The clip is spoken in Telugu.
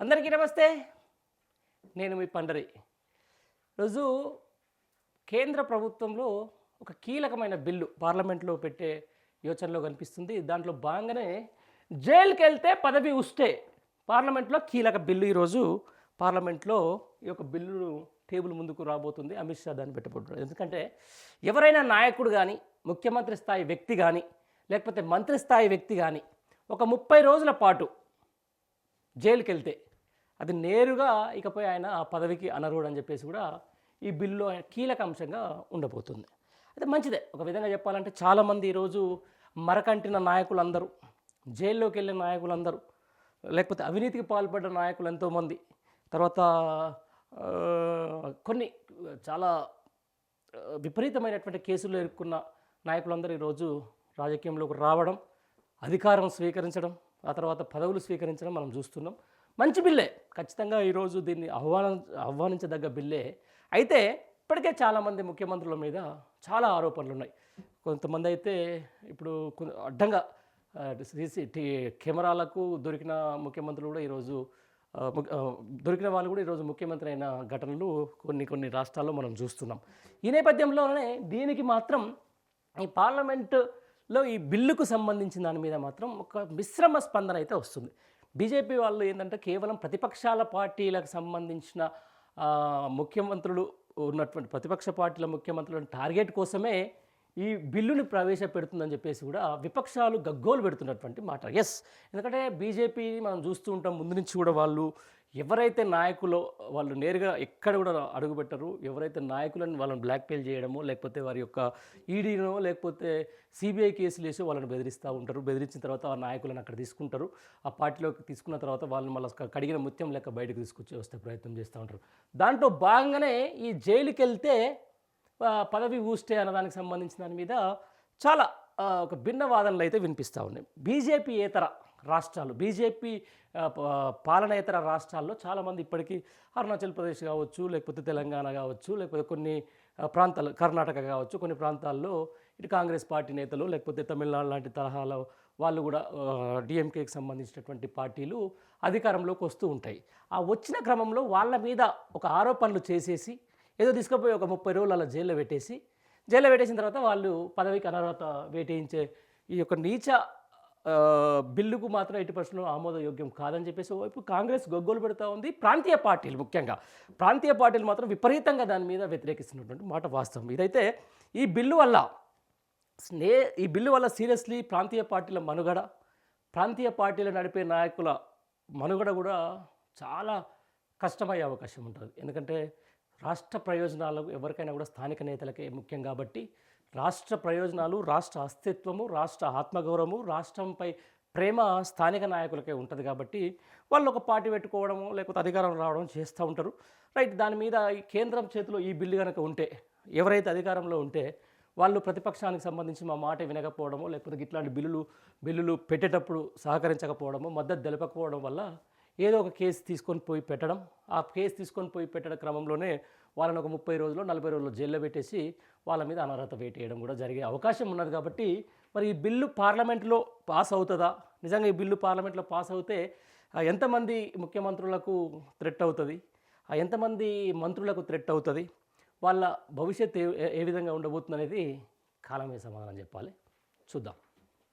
అందరికీ నమస్తే. నేను మీ పండరి. రోజు కేంద్ర ప్రభుత్వంలో ఒక కీలకమైన బిల్లు పార్లమెంట్లో పెట్టే యోచనలో కనిపిస్తుంది. దాంట్లో భాగంగానే జైలుకి వెళ్తే పదవి ఉస్తే పార్లమెంట్లో కీలక బిల్లు ఈరోజు పార్లమెంట్లో ఈ యొక్క బిల్లును టేబుల్ ముందుకు రాబోతుంది. అమిత్ షా దాన్ని పెట్టబోతున్నారు ఎందుకంటే ఎవరైనా నాయకుడు కానీ ముఖ్యమంత్రి స్థాయి వ్యక్తి కానీ లేకపోతే మంత్రి స్థాయి వ్యక్తి కానీ ఒక ముప్పై రోజుల పాటు జైలుకి వెళ్తే అది నేరుగా ఇకపై ఆయన ఆ పదవికి అనర్హుడు అని చెప్పేసి కూడా ఈ బిల్లులో ఆయన కీలక అంశంగా ఉండబోతుంది. అయితే మంచిదే. ఒక విధంగా చెప్పాలంటే చాలామంది ఈరోజు మరకంటిన నాయకులందరూ జైల్లోకి వెళ్ళిన నాయకులందరూ లేకపోతే అవినీతికి పాల్పడ్డ నాయకులు ఎంతోమంది తర్వాత కొన్ని చాలా విపరీతమైనటువంటి కేసులు ఎదుర్కొన్న నాయకులందరూ ఈరోజు రాజకీయంలోకి రావడం అధికారం స్వీకరించడం ఆ తర్వాత పదవులు స్వీకరించడం మనం చూస్తున్నాం. మంచి బిల్లే. ఖచ్చితంగా ఈరోజు దీన్ని ఆహ్వాన ఆహ్వానించదగ్గ బిల్లే. అయితే ఇప్పటికే చాలామంది ముఖ్యమంత్రుల మీద చాలా ఆరోపణలు ఉన్నాయి కొంతమంది అయితే ఇప్పుడు అడ్డంగా సిసి సీసీ టీ- కెమెరాలకు దొరికిన ముఖ్యమంత్రులు కూడా ఈరోజు దొరికిన వాళ్ళు కూడా ఈరోజు ముఖ్యమంత్రి అయిన ఘటనలు కొన్ని కొన్ని రాష్ట్రాల్లో మనం చూస్తున్నాం. ఈ నేపథ్యంలోనే దీనికి మాత్రం ఈ పార్లమెంటులో ఈ బిల్లుకు సంబంధించిన దాని మీద మాత్రం ఒక మిశ్రమ స్పందన అయితే వస్తుంది. బీజేపీ వాళ్ళు ఏంటంటే కేవలం ప్రతిపక్షాల పార్టీలకు సంబంధించిన ముఖ్యమంత్రులు ఉన్నటువంటి ప్రతిపక్ష పార్టీల ముఖ్యమంత్రుల టార్గెట్ కోసమే ఈ బిల్లుని ప్రవేశపెడుతుందని చెప్పేసి కూడా విపక్షాలు గగ్గోలు పెడుతున్నటువంటి మాట. ఎస్ ఎందుకంటే బీజేపీ మనం చూస్తూ ఉంటాం ముందు నుంచి కూడా వాళ్ళు ఎవరైతే నాయకులు వాళ్ళు నేరుగా ఎక్కడ కూడా అడుగుపెట్టరు ఎవరైతే నాయకులను వాళ్ళని బ్లాక్మెయిల్ చేయడమో లేకపోతే వారి యొక్క ఈడీనో లేకపోతే సిబిఐ కేసులు వేసి వాళ్ళని బెదిరిస్తూ ఉంటారు. బెదిరించిన తర్వాత ఆ నాయకులను అక్కడ తీసుకుంటారు. ఆ పార్టీలోకి తీసుకున్న తర్వాత వాళ్ళని మళ్ళీ కడిగిన ముత్యం లెక్క బయటకు తీసుకొచ్చి వస్తే ప్రయత్నం చేస్తూ ఉంటారు. దాంట్లో భాగంగానే ఈ జైలుకి వెళ్తే పదవి ఊస్తే అన్న దానికి సంబంధించిన దాని మీద చాలా ఒక భిన్న వాదనలు అయితే వినిపిస్తూ ఉన్నాయి. బీజేపీ ఏతర రాష్ట్రాలు. బీజేపీ పాలనేతర రాష్ట్రాల్లో చాలామంది ఇప్పటికీ అరుణాచల్ ప్రదేశ్ కావచ్చు లేకపోతే తెలంగాణ కావచ్చు లేకపోతే కొన్ని ప్రాంతాలు కర్ణాటక కావచ్చు కొన్ని ప్రాంతాల్లో ఇటు కాంగ్రెస్ పార్టీ నేతలు లేకపోతే తమిళనాడు లాంటి తరహాలో వాళ్ళు కూడా డిఎంకేకి సంబంధించినటువంటి పార్టీలు అధికారంలోకి వస్తూ ఉంటాయి. ఆ వచ్చిన క్రమంలో వాళ్ళ మీద ఒక ఆరోపణలు చేసేసి ఏదో తీసుకుపోయి ఒక ముప్పై రోజులు అలా జైల్లో పెట్టేసి జైల్లో పెట్టేసిన తర్వాత వాళ్ళు పదవికి అనర్హత వేటేయించే ఈ యొక్క నీచ బిల్లుకు మాత్రం ఎయిటీ పర్సెంట్ ఆమోదయోగ్యం కాదని చెప్పేసి వైపు కాంగ్రెస్ గొగ్గోలు పెడతా ఉంది. ప్రాంతీయ పార్టీలు ముఖ్యంగా. ప్రాంతీయ పార్టీలు మాత్రం విపరీతంగా దాని మీద వ్యతిరేకిస్తున్నటువంటి మాట వాస్తవం. ఇదైతే ఈ బిల్లు వల్ల స్నే ఈ బిల్లు వల్ల సీరియస్లీ ప్రాంతీయ పార్టీల మనుగడ ప్రాంతీయ పార్టీలు నడిపే నాయకుల మనుగడ కూడా చాలా కష్టమయ్యే అవకాశం ఉంటుంది. ఎందుకంటే రాష్ట్ర ప్రయోజనాలకు ఎవరికైనా కూడా స్థానిక నేతలకే ముఖ్యం కాబట్టి రాష్ట్ర ప్రయోజనాలు రాష్ట్ర అస్తిత్వము రాష్ట్ర ఆత్మగౌరవము రాష్ట్రంపై ప్రేమ స్థానిక నాయకులకే ఉంటుంది కాబట్టి వాళ్ళు ఒక పార్టీ పెట్టుకోవడము లేకపోతే అధికారం రావడం చేస్తూ ఉంటారు. రైట్ దాని మీద ఈ కేంద్రం చేతిలో ఈ బిల్లు కనుక ఉంటే ఎవరైతే అధికారంలో ఉంటే వాళ్ళు ప్రతిపక్షానికి సంబంధించి మా మాట వినకపోవడమో లేకపోతే ఇట్లాంటి బిల్లులు బిల్లులు పెట్టేటప్పుడు సహకరించకపోవడమో మద్దతు తెలపకపోవడం వల్ల ఏదో ఒక కేసు తీసుకొని పోయి పెట్టడం ఆ కేసు తీసుకొని పోయి పెట్టడం క్రమంలోనే వాళ్ళని ఒక ముప్పై రోజులు నలభై రోజులు జైల్లో పెట్టేసి వాళ్ళ మీద అనర్హత వేటేయడం కూడా జరిగే అవకాశం ఉన్నది కాబట్టి మరి ఈ బిల్లు పార్లమెంట్లో పాస్ అవుతుందా? నిజంగా ఈ బిల్లు పార్లమెంట్లో పాస్ అవుతే ఎంతమంది ముఖ్యమంత్రులకు థ్రెట్ అవుతుంది? ఆ, ఎంతమంది మంత్రులకు థ్రెట్ అవుతుంది? వాళ్ళ భవిష్యత్తు ఏ ఏ విధంగా ఉండబోతుంది అనేది కాలమే సమాధానం చెప్పాలి. చూద్దాం.